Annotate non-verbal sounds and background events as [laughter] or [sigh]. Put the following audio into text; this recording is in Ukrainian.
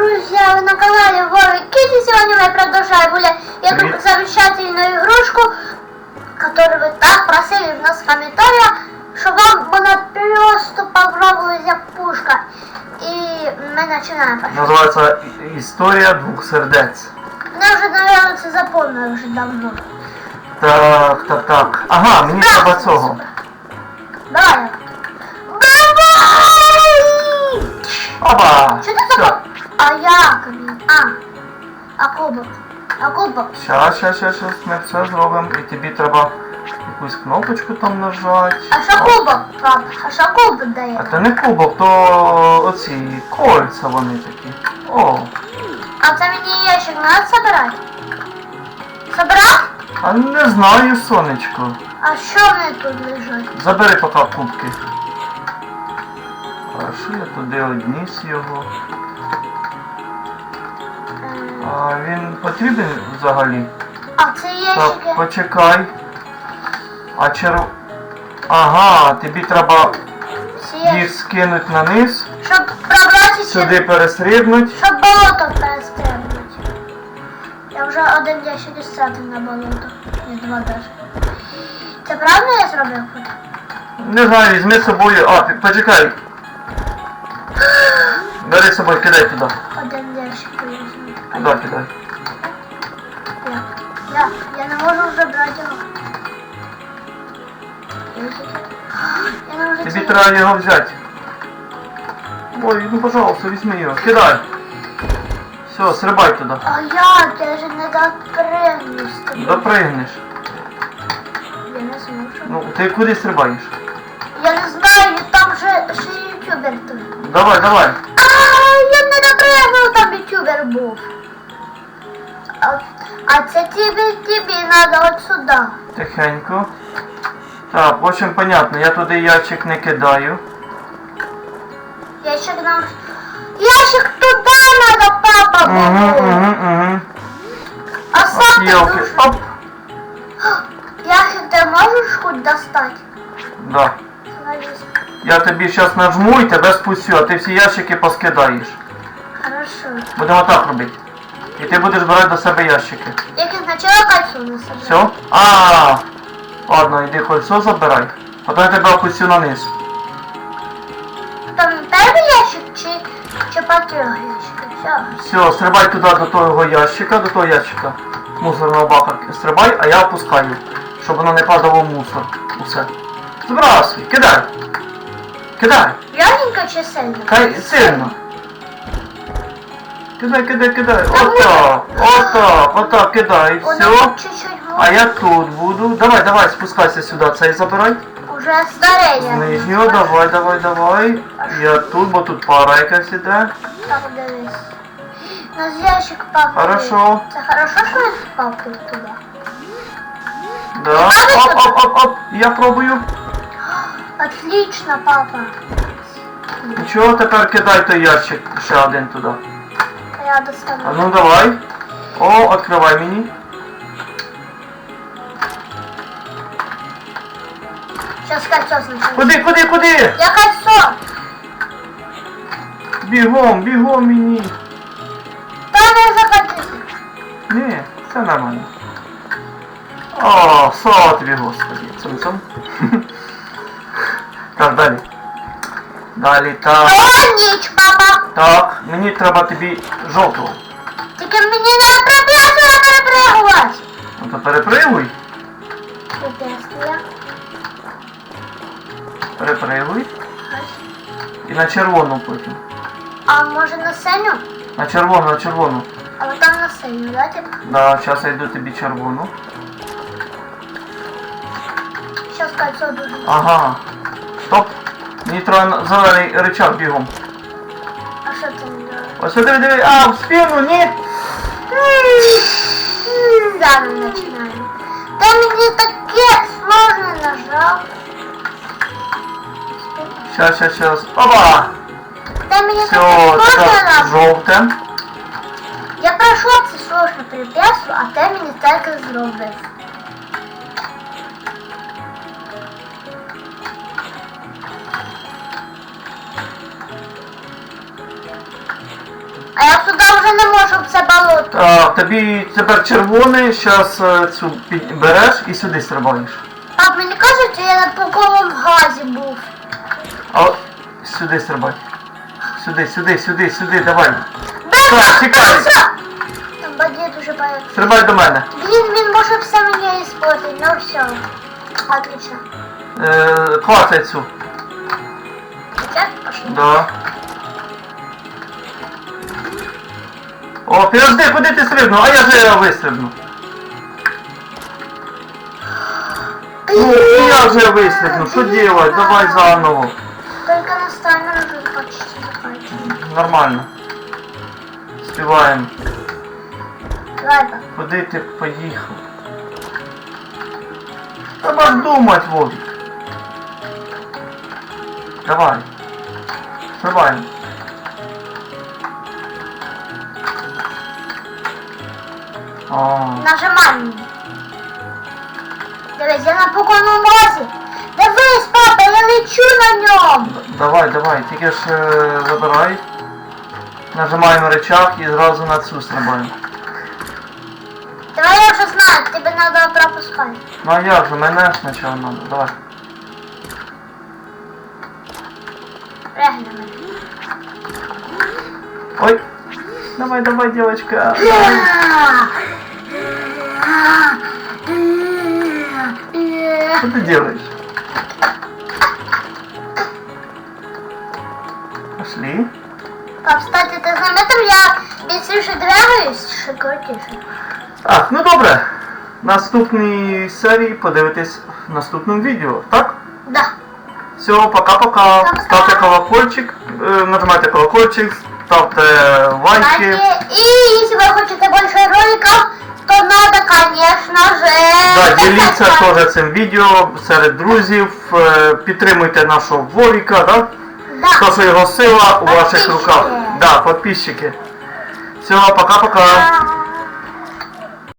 друзья! Вы на канале Вовы Кити. Сегодня мы продолжаем гулять эту Привет. замечательную игрушку, которую вы так просили в нас в комментариях, что вам вона просто попробовалась як пушка. І ми починаємо. Називається «І- Історія двох сердець. Мене вже, наверное, це запомнили вже давно. Так, так, так. Ага, мені треба цього. Давай. Давай! Опа! Що ти Все. А як? А. А кубок. А кубок. Щас, щас, щас, щас, ми все зробимо. І тобі треба якусь кнопочку там нажати. А що кубок, пап? А що кубок дає? А то не кубок, то оці кольця вони такі. О, А це мені ящик надо собирати? Собирати? а не знаю, сонечко. А що вони тут лежать? Забери поки кубки. Хорошо, я туди одніс його. А він потрібен взагалі? А це ящики. Почекай. А чер... Ага, тобі треба їх скинути на низ, Щоб пробратися, сюди перестрибнути. щоб болото перестрибнути. Я вже один ящик істратив на болото. Ні, два даже. Це правильно я зробив хоч? Не знаю, візьми з собою. А, почекай. [gasps] Бери з собою, кидай туди. Один візьму. Кидай. Я, я, я не можу вже брати його. Я не можу Тобі це- треба його взяти. Ой, ну пожалуйста, візьми його. Кидай. Все, стрибай туди. А? Я же не допрыгну з тобою. Допригнеш. Я не зможу. Ну, ти куди стрибаєш? Я не знаю, там же ще ютубер тут. Давай, давай. А, я не допрыгнув, там ютубер був. А, а це тобі, тобі треба от сюди. Тихенько. Так, в общем, понятно, я туди ящик не кидаю. Ящик нам... Ящик туди треба, папа, Угу, угу, угу. А сам ти дуже... Оп. Ящик ти можеш хоч достати? Да. Смотрись. Я тобі зараз нажму і тебе спустю, а ти всі ящики поскидаєш. Хорошо. Будемо так робити. І ти будеш брати до себе ящики. Я спочатку кольцо не собрав. Все? А, ладно, йди кольцо забирай. Потім я тебе опустю на низ. Там перший ящик чи, чи по трьох ящиках? Все. Все, стрибай туди до того ящика, до того ящика. Мусорного бака стрибай, а я опускаю. Щоб воно не падало в мусор. Усе. Збрасуй, кидай. Кидай. Легенько чи сильно? Хай сильно. Кидай, кидай, кидай. Та Отак, отак, отак, кидай. Воно Все. чуть-чуть А я тут буду. Давай, давай, спускайся сюди, цей забирай. Уже старе З я. нижнього, давай, давай, давай. Я тут, бо тут пара якась іде. Так, дивись. У нас ящик папа. Хорошо. Це хорошо, що він впав тут туди? Да. Оп, оп, оп, оп. Я пробую. Отлично, папа. Нічого, тепер кидай той ящик ще один туди. А я достану. А ну давай. О, відкривай мені. Сейчас кольцо сначала. Куди, куди, куди? Я кольцо. Бігом, бігом мені. Там я заходи. Ні, все нормально. О, слава тобі, Господи. Цум. [laughs] Так, далі. Далі, так. О, ніч, папа. Так, мені треба тобі жовтого. Тільки мені не препятствия перепригувати. Ну то перепригуй. Препятствия. Перепригуй. І на червону потім. А може на синю? На червону, на червону. А вот там на синю, да, типа? Да, зараз я йду тобі червону. Сейчас кольцо дуже. Ага. Стоп. Мені треба на- зелений рычаг бігом. Ось диви, диви. А, в спину, ні. Заново починаємо. Та мені таке сложно нажав. Щас, щас, щас. Опа! Та мені Все, таке сложно нажав. жовте. Я пройшов це сложно препятствие, а ти мені так зробив. А я туди вже не можу в це болото. А, тобі тепер червоний, зараз цю під- береш і сюди стрибаєш. Пап, мені кажуть, я на пуковому газі був. А сюди стрибай. Сюди, сюди, сюди, сюди, давай. Так. Беса! Там бандит уже поехал. Стрибай до мене. Блин, він може все мені испортить, ну все. Отлично. Е, клацай цю. Сейчас пошли. Да. О, підожди, куди ти стрибнув? А я же вистрибну. Ну, я вже вистрибну. Що делать? Давай заново. Только на таймер уже почти закончили. Нормально. Співаємо. Давай, пап. Куди ти поїхав? Треба ж думати, Вовік. Давай. Стрибаємо. О, Нажимаем. Дивись, я на пуковому газі. Дивись, папа, я лечу на ньому. давай, давай, тільки ж е, забирай. Нажимаємо рычаг і зразу на цю стрибаємо. Давай я вже знаю, тебе надо пропускать. Ну а як же, мене спочатку треба. Давай. Реально. Ой. Давай, давай, девочка. Что ты делаешь? Пошли. Пап, кстати, ти заметив, я більше двигаюсь, що крутіше. Так, ну добре. Наступній серії подивитесь в наступному відео, так? Да. Все, пока-пока. Пока. Ставте колокольчик, е, нажимайте колокольчик, ставте лайки. Кстати, и если вы хотите больше роликов, то надо, конечно же... Да, діліться тоже теж цим відео серед друзів. е, Підтримуйте нашого Вовіка, да? Да. То, що його сила у ваших руках. Да, подписчики. Все, пока-пока.